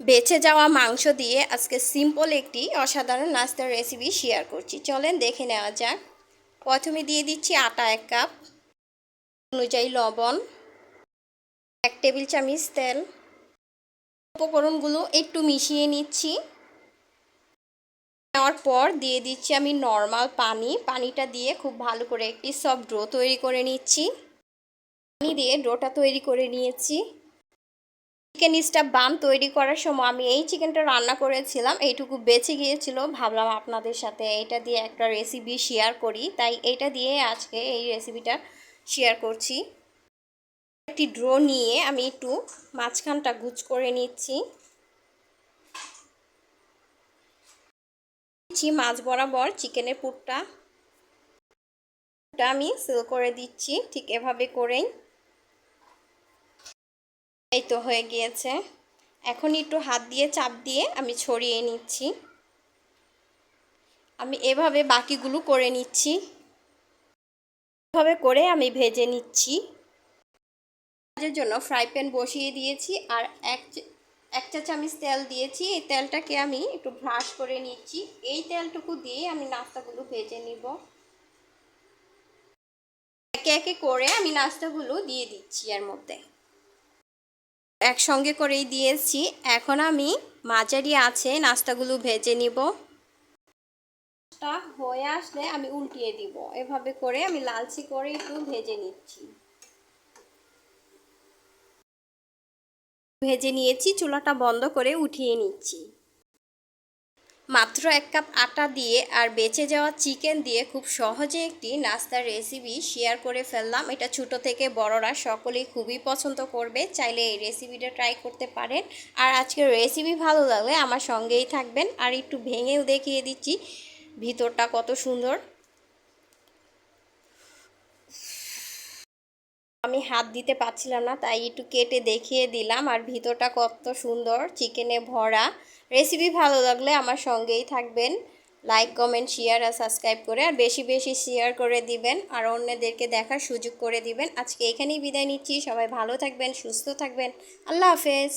বেঁচে যাওয়া মাংস দিয়ে আজকে সিম্পল একটি অসাধারণ নাস্তার রেসিপি শেয়ার করছি। চলেন দেখে নেওয়া যাক। প্রথমে দিয়ে দিচ্ছি আটা এক কাপ অনুযায়ী লবণ, এক টেবিল চামচ তেল। উপকরণগুলো একটু মিশিয়ে নিচ্ছি। নেওয়ার পর দিয়ে দিচ্ছি আমি নর্মাল পানি। পানিটা দিয়ে খুব ভালো করে একটি সফট ডো তৈরি করে নিচ্ছি। পানি দিয়ে ডোটা তৈরি করে নিয়েছি। চিকেন স্টাফ বাম তৈরি করার সময় আমি এই চিকেনটা রান্না করেছিলাম, এইটুকু বেঁচে গিয়েছিল। ভাবলাম আপনাদের সাথে এইটা দিয়ে একটা রেসিপি শেয়ার করি। তাই এইটা দিয়ে আজকে এই রেসিপিটা শেয়ার করছি। একটি ড্রো নিয়ে আমি একটু মাঝখানটা গুচ করে নিচ্ছি। মাছ বরাবর চিকেনের পুরটা। আমি সেল করে দিচ্ছি, ঠিক এভাবে করেই। এই তো হয়ে গিয়েছে। এখন একটু হাত দিয়ে চাপ দিয়ে আমি ছড়িয়ে নিচ্ছি। আমি এভাবে বাকিগুলো করে নিচ্ছি। এভাবে করে আমি ভেজে নিচ্ছি। ভাজার জন্য ফ্রাই প্যান বসিয়ে দিয়েছি আর এক এক চা চামচ তেল দিয়েছি। এই তেলটাকে আমি একটু ব্রাশ করে নিচ্ছি। এই তেলটুকু দিয়ে আমি নাস্তাগুলো ভেজে নিব। একে একে করে আমি নাস্তাগুলো দিয়ে দিচ্ছি এর মধ্যে। একসঙ্গে করেই দিয়েছি। এখন আমি মাঝারি আছে, নাস্তাগুলো ভেজে নিব। হয়ে আসলে আমি উল্টিয়ে দিব। এভাবে করে আমি লালচি করে একটু ভেজে নিচ্ছি। ভেজে নিয়েছি, চুলাটা বন্ধ করে উঠিয়ে নিচ্ছি। মাত্র এক কাপ আটা দিয়ে আর বেঁচে যাওয়া চিকেন দিয়ে খুব সহজে একটি নাস্তার রেসিপি শেয়ার করে ফেললাম। এটা ছোট থেকে বড়রা সকলেই খুবই পছন্দ করবে। চাইলে এই রেসিপিটা ট্রাই করতে পারেন। আর আজকের রেসিপি ভালো লাগলে আমার সঙ্গেই থাকবেন। আর একটু ভেঙেও দেখিয়ে দিচ্ছি। ভিতরটা কত সুন্দর। আমি হাত দিতে পারছিলাম না, তাই একটু কেটে দেখিয়ে দিলাম। আর ভিতরটা কত সুন্দর, চিকেনে ভরা। রেসিপি ভালো লাগলে আমার সঙ্গেই থাকবেন। লাইক কমেন্ট শেয়ার আর সাবস্ক্রাইব করে, আর বেশি বেশি শেয়ার করে দিবেন। আর অন্যদেরকে দেখার সুযোগ করে দিবেন। আজকে এখানেই বিদায় নিচ্ছি। সবাই ভালো থাকবেন, সুস্থ থাকবেন। আল্লাহ হাফেজ।